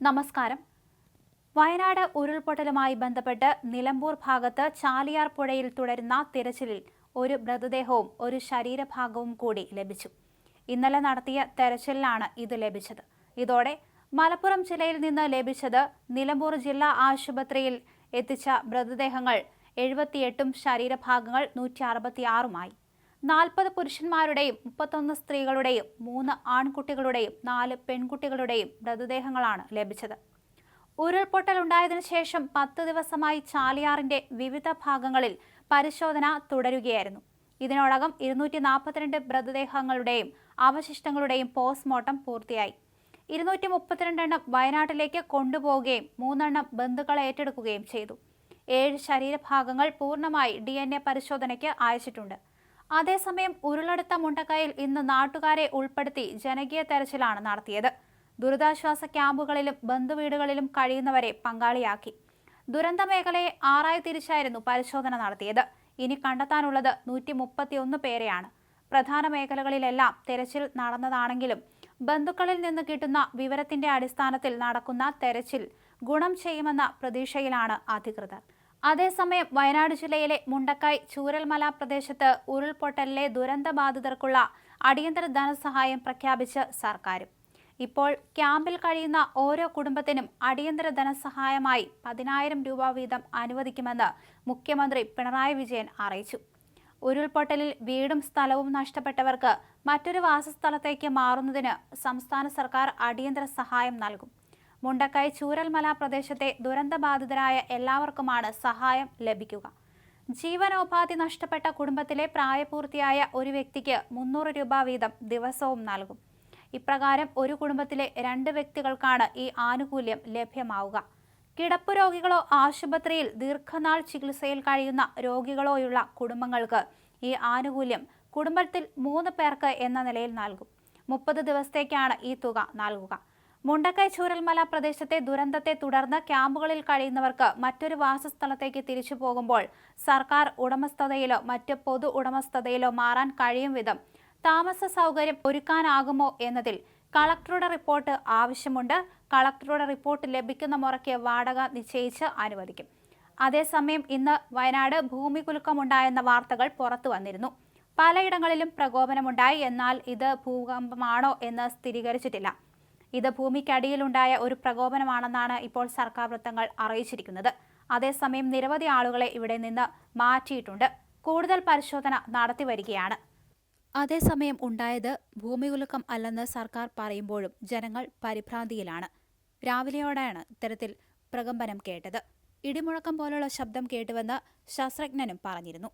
നമസ്കാരം. വയനാട് ഉരുൾപൊട്ടലുമായി ബന്ധപ്പെട്ട് നിലമ്പൂർ ഭാഗത്ത് ചാലിയാർ പുഴയിൽ തുടരുന്ന തിരച്ചിലിൽ ഒരു മൃതദേഹവും ഒരു ശരീരഭാഗവും കൂടി ലഭിച്ചു. ഇന്നലെ നടത്തിയ തെരച്ചിലിലാണ് ഇത് ലഭിച്ചത്. ഇതോടെ മലപ്പുറം ജില്ലയിൽ നിന്ന് ലഭിച്ചത് നിലമ്പൂർ ജില്ലാ ആശുപത്രിയിൽ എത്തിച്ച മൃതദേഹങ്ങൾ എഴുപത്തിയെട്ടും ശരീരഭാഗങ്ങൾ നൂറ്റി അറുപത്തിയാറുമായി നാൽപ്പത് പുരുഷന്മാരുടെയും മുപ്പത്തൊന്ന് സ്ത്രീകളുടെയും മൂന്ന് ആൺകുട്ടികളുടെയും നാല് പെൺകുട്ടികളുടെയും മൃതദേഹങ്ങളാണ് ലഭിച്ചത്. ഉരുൾപൊട്ടൽ ഉണ്ടായതിനു ശേഷം പത്ത് ദിവസമായി ചാലിയാറിന്റെ വിവിധ ഭാഗങ്ങളിൽ പരിശോധന തുടരുകയായിരുന്നു. ഇതിനോടകം ഇരുന്നൂറ്റി നാൽപ്പത്തിരണ്ട് മൃതദേഹങ്ങളുടെയും അവശിഷ്ടങ്ങളുടെയും പോസ്റ്റ്മോർട്ടം പൂർത്തിയായി. ഇരുന്നൂറ്റി മുപ്പത്തിരണ്ടെണ്ണം വയനാട്ടിലേക്ക് കൊണ്ടുപോവുകയും മൂന്നെണ്ണം ബന്ധുക്കളെ ഏറ്റെടുക്കുകയും ചെയ്തു. ഏഴ് ശരീരഭാഗങ്ങൾ പൂർണമായി ഡി പരിശോധനയ്ക്ക് അയച്ചിട്ടുണ്ട്. അതേസമയം ഉരുളെടുത്ത മുണ്ടക്കയിൽ ഇന്ന് നാട്ടുകാരെ ഉൾപ്പെടുത്തി ജനകീയ തെരച്ചിലാണ് നടത്തിയത്. ദുരിതാശ്വാസ ക്യാമ്പുകളിലും ബന്ധുവീടുകളിലും കഴിയുന്നവരെ പങ്കാളിയാക്കി. ദുരന്ത മേഖലയെ ആറായി തിരിച്ചായിരുന്നു പരിശോധന നടത്തിയത്. ഇനി കണ്ടെത്താനുള്ളത് നൂറ്റി മുപ്പത്തിയൊന്ന് പേരെയാണ്. പ്രധാന മേഖലകളിലെല്ലാം തെരച്ചിൽ നടന്നതാണെങ്കിലും ബന്ധുക്കളിൽ നിന്ന് കിട്ടുന്ന വിവരത്തിന്റെ അടിസ്ഥാനത്തിൽ നടക്കുന്ന തെരച്ചിൽ ഗുണം ചെയ്യുമെന്ന പ്രതീക്ഷയിലാണ് അധികൃതർ. അതേസമയം വയനാട് ജില്ലയിലെ മുണ്ടക്കായ് ചൂരൽമല പ്രദേശത്ത് ഉരുൾപൊട്ടലിലെ ദുരന്തബാധിതർക്കുള്ള അടിയന്തര ധനസഹായം പ്രഖ്യാപിച്ച് സർക്കാരും. ഇപ്പോൾ ക്യാമ്പിൽ കഴിയുന്ന ഓരോ കുടുംബത്തിനും അടിയന്തര ധനസഹായമായി പതിനായിരം രൂപ വീതം അനുവദിക്കുമെന്ന് മുഖ്യമന്ത്രി പിണറായി വിജയൻ അറിയിച്ചു. ഉരുൾപൊട്ടലിൽ വീടും സ്ഥലവും നഷ്ടപ്പെട്ടവർക്ക് മറ്റൊരു വാസസ്ഥലത്തേക്ക് മാറുന്നതിന് സംസ്ഥാന സർക്കാർ അടിയന്തര സഹായം നൽകും. മുണ്ടക്കായ് ചൂരൽമല പ്രദേശത്തെ ദുരന്തബാധിതരായ എല്ലാവർക്കുമാണ് സഹായം ലഭിക്കുക. ജീവനോപാധി നഷ്ടപ്പെട്ട കുടുംബത്തിലെ പ്രായപൂർത്തിയായ ഒരു വ്യക്തിക്ക് മുന്നൂറ് രൂപ വീതം ദിവസവും നൽകും. ഇപ്രകാരം ഒരു കുടുംബത്തിലെ രണ്ട് വ്യക്തികൾക്കാണ് ഈ ആനുകൂല്യം ലഭ്യമാവുക. കിടപ്പ് രോഗികളോ ആശുപത്രിയിൽ ദീർഘനാൾ ചികിത്സയിൽ കഴിയുന്ന രോഗികളോയുള്ള കുടുംബങ്ങൾക്ക് ഈ ആനുകൂല്യം കുടുംബത്തിൽ മൂന്ന് പേർക്ക് എന്ന നിലയിൽ നൽകും. മുപ്പത് ദിവസത്തേക്കാണ് ഈ തുക നൽകുക. മുണ്ടക്കൈ ചൂരൽമല പ്രദേശത്തെ ദുരന്തത്തെ തുടർന്ന് ക്യാമ്പുകളിൽ കഴിയുന്നവർക്ക് മറ്റൊരു വാസസ്ഥലത്തേക്ക് തിരിച്ചു പോകുമ്പോൾ സർക്കാർ ഉടമസ്ഥതയിലോ മറ്റ് പൊതു ഉടമസ്ഥതയിലോ മാറാൻ കഴിയും വിധം താമസ സൗകര്യം ഒരുക്കാനാകുമോ എന്നതിൽ കളക്ടറുടെ റിപ്പോർട്ട് ആവശ്യമുണ്ട്. കളക്ടറുടെ റിപ്പോർട്ട് ലഭിക്കുന്ന മുറയ്ക്ക് വാടക നിശ്ചയിച്ച് അനുവദിക്കും. അതേസമയം ഇന്ന് വയനാട് ഭൂമി കുലുക്കമുണ്ടായെന്ന വാർത്തകൾ പുറത്തു വന്നിരുന്നു. പലയിടങ്ങളിലും പ്രകോപനമുണ്ടായി. എന്നാൽ ഇത് ഭൂകമ്പമാണോ എന്ന് സ്ഥിരീകരിച്ചിട്ടില്ല. ഇത് ഭൂമിക്കടിയിലുണ്ടായ ഒരു പ്രകോപനമാണെന്നാണ് ഇപ്പോൾ സർക്കാർ വൃത്തങ്ങൾ അറിയിച്ചിരിക്കുന്നത്. അതേസമയം നിരവധി ആളുകളെ ഇവിടെ നിന്ന് മാറ്റിയിട്ടുണ്ട്. കൂടുതൽ പരിശോധന നടത്തി വരികയാണ്. അതേസമയം ഉണ്ടായത് ഭൂമികുലുക്കം അല്ലെന്ന് സർക്കാർ പറയുമ്പോഴും ജനങ്ങൾ പരിഭ്രാന്തിയിലാണ്. രാവിലെയോടെയാണ് ഇത്തരത്തിൽ പ്രകമ്പനം കേട്ടത്. ഇടിമുഴക്കം പോലുള്ള ശബ്ദം കേട്ടുവെന്ന് ശാസ്ത്രജ്ഞനും പറഞ്ഞിരുന്നു.